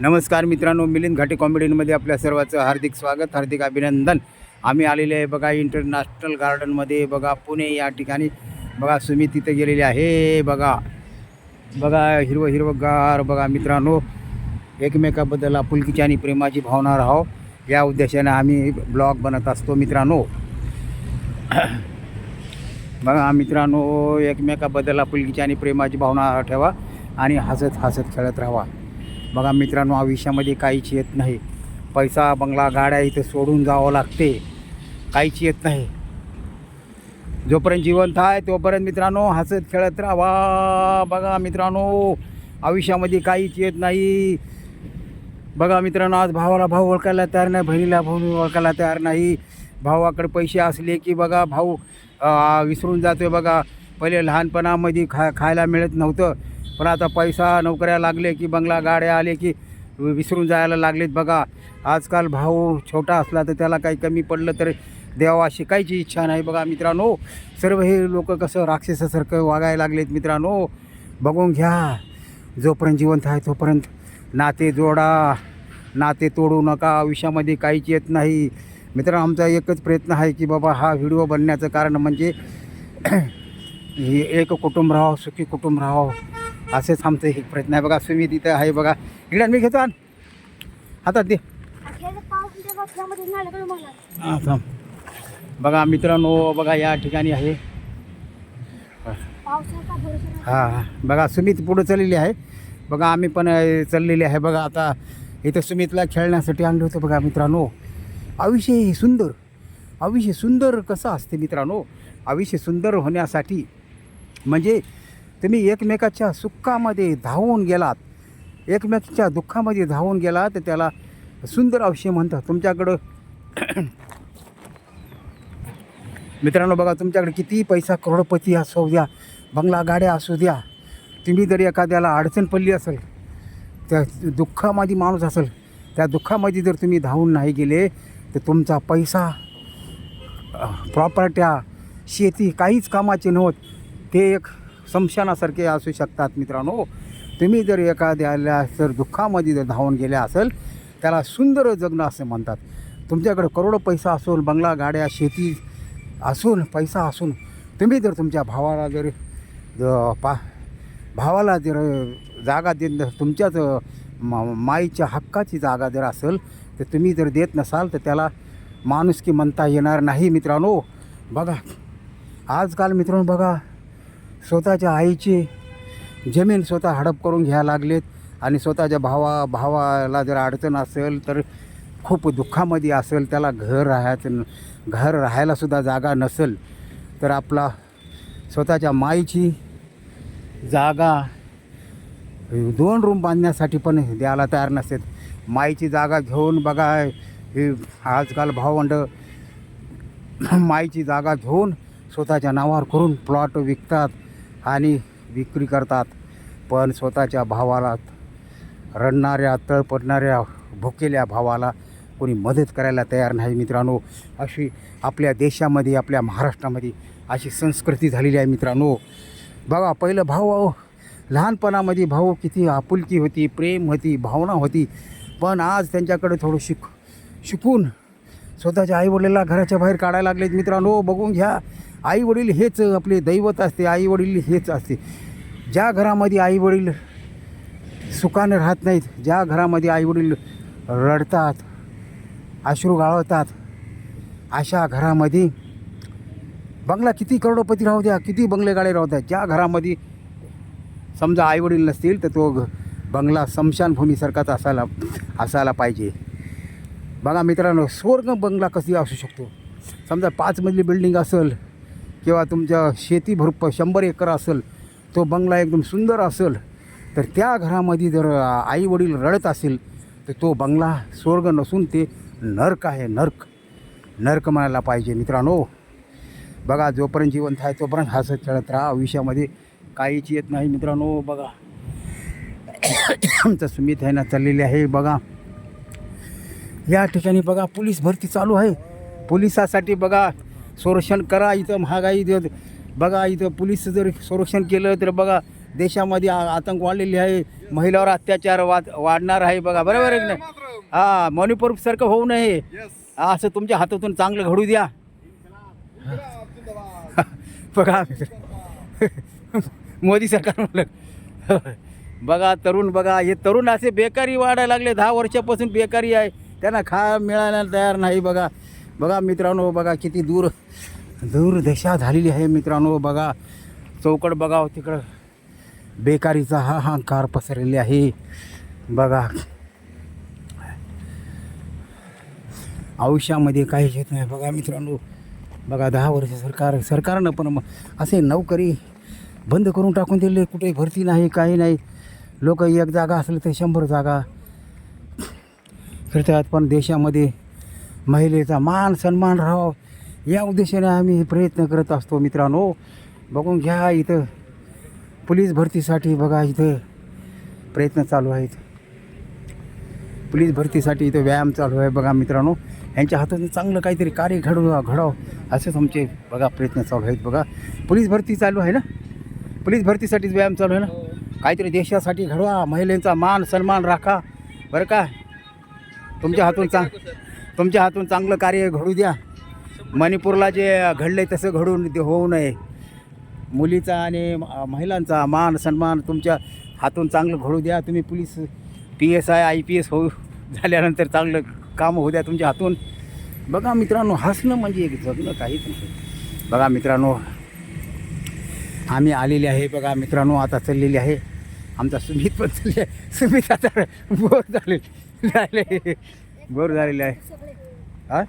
नमस्कार मित्रांनो मिलिंद घाटे कॉमेडीमध्ये आपल्या सर्वांचं हार्दिक स्वागत हार्दिक अभिनंदन. आम्ही आलेले आहे बघा इंटरनॅशनल गार्डनमध्ये बघा पुणे या ठिकाणी. बघा सुमी तिथे गेलेले आहे बघा. बघा हिरवं हिरवं गार बघा मित्रांनो. एकमेकाबद्दल आपुलकीची आणि प्रेमाची भावना राहो. या उद्देशाने आम्ही ब्लॉग बनत असतो मित्रांनो. बघा मित्रांनो एकमेकाबद्दल आपुलकीची आणि प्रेमाची भावना ठेवा आणि हसत हसत खेळत राहावा बघा मित्रांनो आयुष्यामध्ये काहीच येत नाही. पैसा बंगला गाड्या इथं सोडून जावं लागते. काहीच येत नाही. जोपर्यंत जिवंत आहे तोपर्यंत मित्रांनो हसत खेळत राहावा बघा मित्रांनो आयुष्यामध्ये काहीच येत नाही. बघा मित्रांनो आज भावाला भाऊ ओळखायला तयार नाही बहिणीला भाऊ ओळखायला तयार नाही. भावाकडे पैसे असले की बघा भाऊ विसरून जातो बघा. पहिले लहानपणामध्ये खा खायला मिळत नव्हतं. पण आता पैसा नोकऱ्या लागले की बंगला गाड्या आले की विसरून जायला लागलेत बघा. आजकाल भाऊ छोटा असला तर त्याला काही कमी पडलं तर देवा शिकायची इच्छा नाही बघा मित्रांनो. सर्व हे लोक कसं राक्षसासारखं वागायला लागलेत मित्रांनो. बघून घ्या. जोपर्यंत जिवंत आहे तोपर्यंत नाते जोडा. नाते तोडू नका. आयुष्यामध्ये काहीच येत नाही. मित्रांनो आमचा एकच प्रयत्न आहे की बाबा हा व्हिडिओ बनण्याचं कारण म्हणजे एक कुटुंब राहावं सुखी कुटुंब राहावं असेच आमचं एक प्रयत्न आहे. बघा सुमित इथं आहे बघा. इकडे मी घेतो आण. हातात दे. अखेर थांब. बघा मित्रांनो बघा या ठिकाणी आहे. हां हां. बघा सुमित पुढं चाललेली आहे. बघा आम्ही पण चाललेली आहे. बघा आता इथं सुमितला खेळण्यासाठी आणलं होतं बघा मित्रांनो. आयुष्य सुंदर. आयुष्य सुंदर कसं असते मित्रांनो? आयुष्य सुंदर होण्यासाठी म्हणजे तुम्ही एकमेकाच्या सुखामध्ये धावून गेलात. एकमेकाच्या दुःखामध्ये धावून गेलात तर त्याला सुंदर अवश्य म्हणतात. तुमच्याकडं मित्रांनो बघा तुमच्याकडे किती पैसा करोडपती असू द्या बंगला गाड्या असू द्या. तुम्ही जरी एखाद्याला अडचण पडली असेल त्या दुःखामध्ये माणूस असेल त्या दुःखामध्ये जर तुम्ही धावून नाही गेले तर तुमचा पैसा प्रॉपर्ट्या शेती काहीच कामाचे नव्हत. ते एक समशानासारखे असू शकतात मित्रांनो. तुम्ही जर एखाद्याला जर दुःखामध्ये जर धावून गेले असेल त्याला सुंदर जगणं असं म्हणतात. तुमच्याकडे करोडो पैसा असून बंगला गाड्या शेती असून पैसा असून तुम्ही जर तुमच्या भावाला जर पा भावाला जर जागा देत तुमच्याच मा माईच्या हक्काची जागा जर असेल तर तुम्ही जर देत नसाल तर त्याला माणुसकी म्हणता येणार नाही मित्रांनो. बघा आजकाल मित्रांनो बघा स्वतःच्या आईची जमीन स्वतः हडप करून घ्यायला लागलेत आणि स्वतःच्या भावा भावाला जर अडचण असेल तर खूप दुःखामध्ये असेल त्याला घर राहायचं घर राहायलासुद्धा जागा नसेल तर आपला स्वतःच्या माईची जागा दोन रूम बांधण्यासाठी पण द्यायला तयार नसतात. माईची जागा घेऊन बघा हे आजकाल भावंड माईची जागा घेऊन स्वतःच्या नावावर करून प्लॉट विकतात. आणि विक्री करतात. पण स्वतःच्या भावाला रडणाऱ्या तळपडणाऱ्या भुकेल्या भावाला कोणी मदत करायला तयार नाही मित्रांनो. अशी आपल्या देशामध्ये आपल्या महाराष्ट्रामध्ये अशी संस्कृती झालेली आहे मित्रांनो. बघा पहिलं भाऊ लहानपणामध्ये भाऊ किती आपुलकी होती प्रेम होती भावना होती. पण आज त्यांच्याकडे थोडं शिक शिकून स्वतःच्या आईवडिलांना घराच्या बाहेर काढायला लागलेत मित्रांनो. बघून घ्या आईवडील हेच आपले दैवत असते आईवडील हेच असते. ज्या घरामध्ये आईवडील सुखाने राहत नाहीत ज्या घरामध्ये आईवडील रडतात अश्रू गाळवतात अशा घरामध्ये बंगला किती करोडपती राहू द्या किती बंगले गाडे राहू द्या. ज्या घरामध्ये समजा आईवडील नसतील तर तो बंगला स्मशानभूमीसारखाच असायला असायला पाहिजे. बघा मित्रांनो स्वर्ग बंगला कधी असू शकतो. समजा पाच मजली बिल्डिंग असेल किंवा तुमच्या शेती भरपूर शंभर एकर असेल तो बंगला एकदम सुंदर असेल तर त्या घरामध्ये जर आईवडील रडत असेल तर तो बंगला स्वर्ग नसून ते नर्क आहे नर्क. नर्क म्हणायला पाहिजे मित्रांनो. बघा जोपर्यंत जिवंत आहे तोपर्यंत हसत खेळत राहा. आयुष्यामध्ये काहीच येत नाही मित्रांनो बघा. आमचं सुमित आहे ना चाललेली आहे बघा. या ठिकाणी बघा पोलीस भरती चालू आहे. पोलिसासाठी बघा संरक्षण करा इथं महागाई देत बघा इथं पोलीस जर संरक्षण केलं तर बघा देशामध्ये आतंक वाढलेली आहे महिलावर अत्याचार वाद वाढणार आहे बघा बरोबर आहे की नाही? हां मणिपूरसारखं होऊ नये. असं तुमच्या हातातून चांगलं घडू द्या. बघा. मोदी सरकार म्हणलं. बघा तरुण बघा हे तरुण असे बेकारी वाढायला लागले. दहा वर्षापासून बेकारी आहे. त्यांना खा मिळायला तयार नाही बघा. बघा मित्रांनो बघा किती दूर दूरदशा झालेली आहे मित्रांनो बघा. चौकट बघा तिकडं बेकारीचा हा हांकार पसरलेली आहे. बघा. आयुष्यामध्ये काहीच येत नाही. बघा मित्रांनो बघा दहा वर्ष सरकार सरकारनं पण मग असे नोकरी बंद करून टाकून दिले. कुठे भरती नाही काही नाही. लोक एक जागा असलं तर शंभर जागा. फिरतात पण देशामध्ये महिलेचा मान सन्मान राहावं. या उद्देशाने आम्ही प्रयत्न करत असतो मित्रांनो. बघून घ्या इथं. पोलीस भरतीसाठी बघा इथं. प्रयत्न चालू आहेत. पोलीस भरतीसाठी इथं व्यायाम चालू आहे बघा मित्रांनो. यांच्या हातातून चांगलं काहीतरी कार्य घडव घडावं. असेच आमचे बघा प्रयत्न चालू आहेत बघा. पोलीस भरती चालू आहे ना? पोलीस भरतीसाठीच व्यायाम चालू आहे ना? काहीतरी देशासाठी घडवा. महिलांचा मान सन्मान राखा. बरं का? तुमच्या हातून चांग तुमच्या हातून चांगलं कार्य घडू द्या. मणिपूरला जे घडलं आहे तसं घडून ते होऊ नये. मुलीचा आणि महिलांचा मान सन्मान तुमच्या हातून चांगलं घडू द्या. तुम्ही police P S I I P S होऊ झाल्यानंतर चांगलं काम होऊ द्या तुमच्या हातून. बघा मित्रांनो हसणं म्हणजे एक जगणं काहीच नाही. बघा मित्रांनो आम्ही आलेले आहे. बघा मित्रांनो आता चाललेले आहे. आमचा सुमित पण चालले सुमित आता बोर झाले. झाले बोर झालेले आहे. हा?